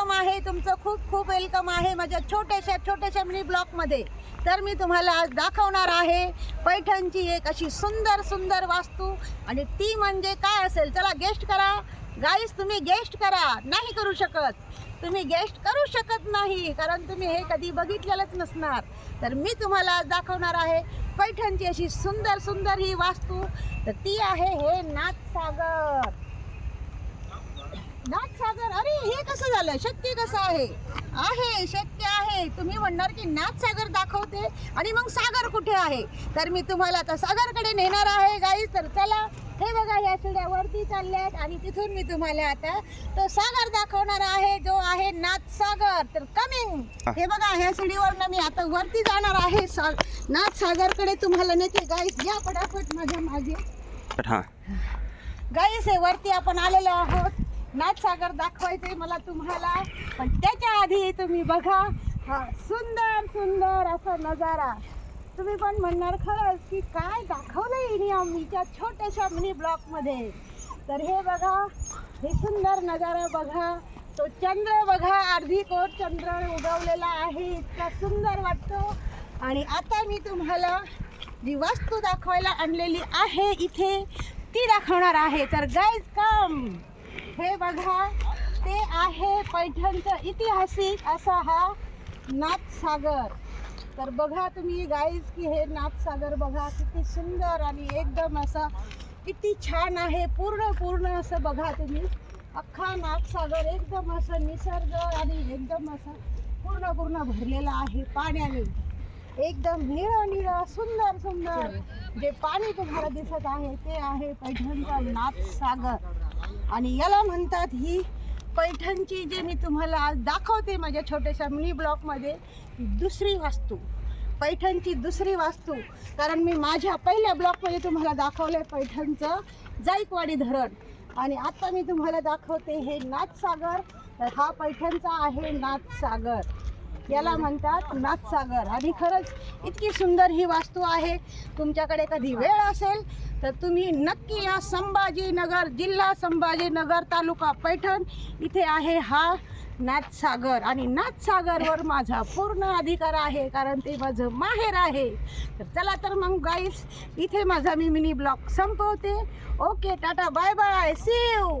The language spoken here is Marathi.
वेलकम आहे. तुमचं खूप खूप वेलकम आहे. माझ्या छोट्याशा छोट्याशा मिनी ब्लॉकमध्ये तर मी तुम्हाला आज दाखवणार आहे पैठणची एक अशी सुंदर सुंदर वास्तू. आणि ती म्हणजे काय असेल? चला गेस्ट करा. गाईस तुम्ही गेस्ट करा. नाही करू शकत. तुम्ही गेस्ट करू शकत नाही कारण तुम्ही हे कधी बघितलेलंच नसणार. तर मी तुम्हाला आज दाखवणार आहे पैठणची अशी सुंदर सुंदर ही वास्तू. तर ती आहे हे नाथसागर. नाथसागर अरे हे कसं झालं? शक्य कसं आहे? आहे शक्य आहे. तुम्ही म्हणणार की नाथसागर दाखवते आणि मग सागर कुठे आहे? तर मी तुम्हाला आता सागरकडे नेणार आहे गाई तर चला हे बघा या शिड्या वरती चालल्यात आणि तिथून मी तुम्हाला आता तो सागर दाखवणार आहे जो आहे नाथसागर. तर कमिंग हे. बघा ह्या शिडीवरनं मी आता वरती जाणार आहे. सा नाथसागरकडे तुम्हाला नेते गाईस या पटापट माझ्या मागे. हां. गाईस हे वरती आपण आलेलो आहोत. नाथसागर दाखवायचे मला तुम्हाला. पण त्याच्या आधी तुम्ही बघा हा सुंदर सुंदर असा नजारा. तुम्ही पण म्हणणार खरंच की काय दाखवलं हिने आम्हीच्या छोट्याशा मिनी ब्लॉकमध्ये तर हे बघा हे सुंदर नजारा बघा. तो चंद्र बघा अर्धी कोट चंद्र उगवलेला आहे. इतका सुंदर वाटतो. आणि आता मी तुम्हाला जी वस्तू दाखवायला आणलेली आहे इथे ती दाखवणार आहे. तर गाईज कम हे बघा ते आहे पैठणचं ऐतिहासिक असा हा नाथसागर. तर बघा तुम्ही गाईज की हे नाथसागर बघा किती सुंदर आणि एकदम असा किती छान आहे. पूर्ण पूर्ण असं बघा तुम्ही. अख्खा नाथसागर एकदम असं निसर्ग आणि एकदम असं पूर्ण पूर्ण भरलेला आहे पाण्याने. एकदम निळं निळं सुंदर सुंदर जे पाणी तुम्हाला दिसत आहे ते आहे पैठणचा नाथसागर. आणि याला म्हणतात ही पैठणची जे मी तुम्हाला आज दाखवते माझ्या छोट्याशा मिनी ब्लॉकमध्ये दुसरी वास्तू. पैठणची दुसरी वास्तू. कारण मी माझ्या पहिल्या ब्लॉकमध्ये तुम्हाला दाखवलं पैठणचं जाईकवाडी धरण. आणि आत्ता मी तुम्हाला दाखवते हे नाथसागर. हा पैठणचा आहे नाथसागर. याला म्हणतात नाथसागर. आणि खरंच इतकी सुंदर ही वास्तू आहे. तुमच्याकडे कधी वेळ असेल तर तुम्ही नक्की या संभाजीनगर जिल्हा संभाजीनगर तालुका पैठण इथे आहे हा नाथसागर. आणि नाथसागरवर माझा पूर्ण अधिकार आहे कारण ते माझं माहेर आहे. तर चला तर मग गाईस इथे माझा मी मिनी ब्लॉग संपवते. Okay tata bye bye see you